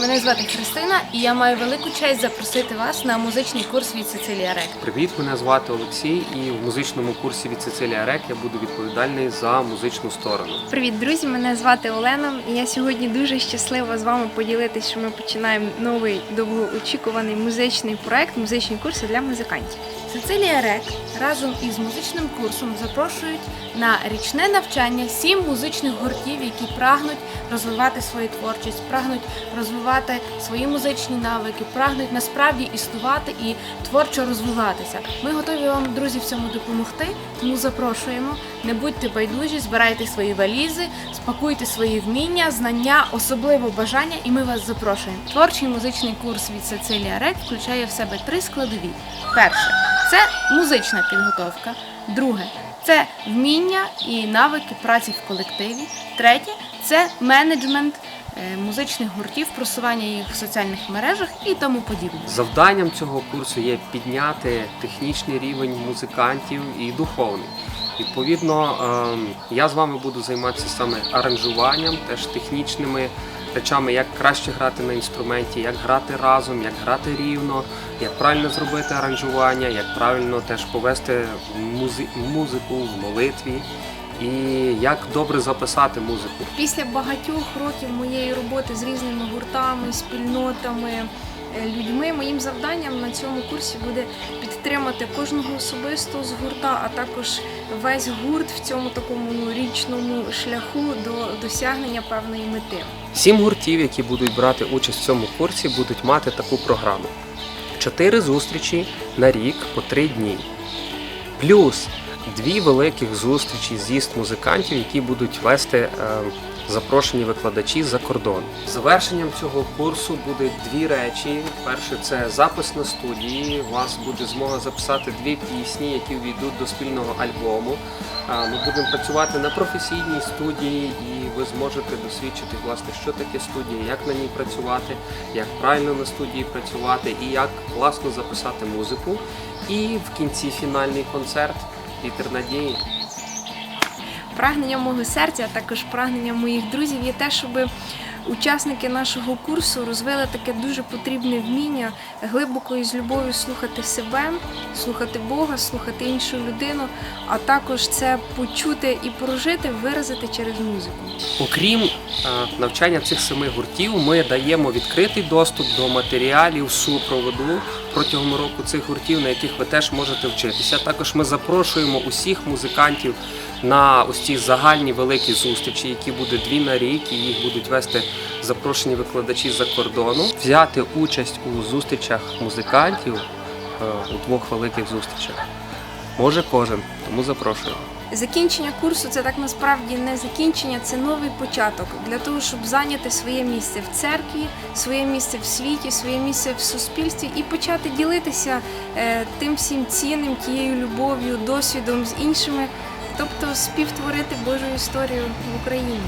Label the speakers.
Speaker 1: Мене звати Христина, і я маю велику честь запросити вас на музичний курс від Сицилія Рек.
Speaker 2: Привіт, мене звати Олексій, і в музичному курсі від Сицилія Рек я буду відповідальний за музичну сторону.
Speaker 3: Привіт, друзі! Мене звати Олена. І я сьогодні дуже щаслива з вами поділитися, що ми починаємо новий довгоочікуваний музичний проект, музичні курси для музикантів.
Speaker 1: Сицилія Рек разом із музичним курсом запрошують на річне навчання сім музичних гуртів, які прагнуть розвивати свою творчість, прагнуть розвивати свої музичні навики, прагнуть насправді існувати і творчо розвиватися. Ми готові вам, друзі, в цьому допомогти. Тому запрошуємо. Не будьте байдужі, збирайте свої валізи, спакуйте свої вміння, знання, особливо бажання, і ми вас запрошуємо. Творчий музичний курс від Сицилія Рек включає в себе три складові. Перше це музична підготовка. Друге це вміння і навики праці в колективі. Третє це менеджмент музичних гуртів, просування їх в соціальних мережах і тому подібне.
Speaker 2: Завданням цього курсу є підняти технічний рівень музикантів і духовний. Відповідно, ем, я з вами буду займатися саме аранжуванням, теж технічними речами, як краще грати на інструменті, як грати разом, як грати рівно, як правильно зробити аранжування, як правильно теж повести музику в молитві і як добре записати музику.
Speaker 3: Після багатьох років моєї роботи з різними гуртами, спільнотами, е, людьми, моїм завданням на цьому курсі буде підтримати кожного особисто з гурта, а також весь гурт в цьому такому ну, річному шляху до досягнення певної мети.
Speaker 2: Сім гуртів, які будуть брати участь в цьому курсі, будуть мати таку програму: чотири зустрічі на рік по три дні. Плюс дві великих зустрічі з'їзд музикантів, які будуть вести е, запрошені викладачі за кордон. Завершенням цього курсу буде дві речі. Перше це запис на студії. У вас буде змога записати дві пісні, які війдуть до спільного альбому. А, Ми будемо працювати на професійній студії, і ви зможете досвідчити, власне, що таке студія, як на ній працювати, як правильно на студії працювати і як класно записати музику. І в кінці фінальний концерт Вітер надії.
Speaker 3: Прагнення мого серця, а також прагнення моїх друзів є те, щоб учасники нашого курсу розвили таке дуже потрібне вміння глибоко і з любов'ю слухати себе, слухати Бога, слухати іншу людину, а також це почути і прожити, виразити через музику.
Speaker 2: Окрім е, навчання цих семи гуртів, ми даємо відкритий доступ до матеріалів супроводу протягом року цих гуртів, на яких ви теж можете вчитися. Також ми запрошуємо усіх музикантів на ось ці загальні великі зустрічі, які будуть дві на рік, і їх будуть вести запрошені викладачі за кордону. Взяти участь у зустрічах музикантів е, у двох великих зустрічах. Може кожен, тому запрошую.
Speaker 3: Закінчення курсу це так насправді не закінчення, це новий початок для того, щоб зайняти своє місце в церкві, своє місце в світі, своє місце в суспільстві і почати ділитися е, тим всім цінним, тією любов'ю, досвідом з іншими, тобто співтворити Божу історію в Україні.